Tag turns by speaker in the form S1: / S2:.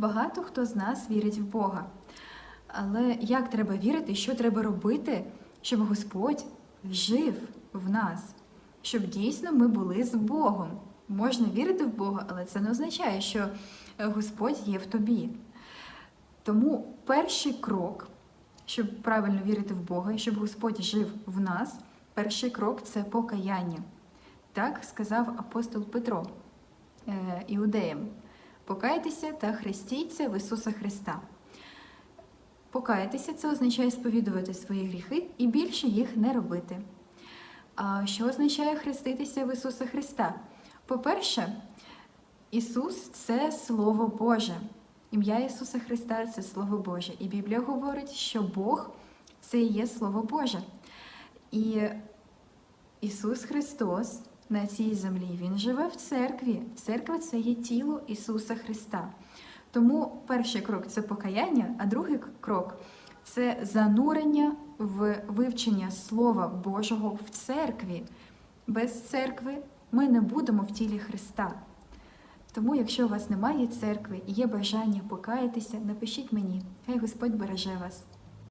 S1: Багато хто з нас вірить в Бога. Але як треба вірити, що треба робити, щоб Господь жив в нас, щоб дійсно ми були з Богом? Можна вірити в Бога, але це не означає, що е, Господь є в тобі. Тому перший крок, щоб правильно вірити в Бога і щоб Господь жив в нас, перший крок це покаяння. Так сказав апостол Петро е, іудеям. Покайтеся та хрестіться в Ісуса Христа. Покаятися це означає сповідувати свої гріхи і більше їх не робити. А що означає хреститися в Ісуса Христа? По-перше, Ісус це Слово Боже. Ім'я Ісуса Христа це Слово Боже. І Біблія говорить, що Бог це і є Слово Боже. І Ісус Христос на цій землі Він живе в церкві. Церква це є тіло Ісуса Христа. Тому перший крок це покаяння, а другий крок це занурення в вивчення Слова Божого в церкві. Без церкви ми не будемо в тілі Христа. Тому, якщо у вас немає церкви і є бажання покаятися, напишіть мені. Хай Господь береже вас.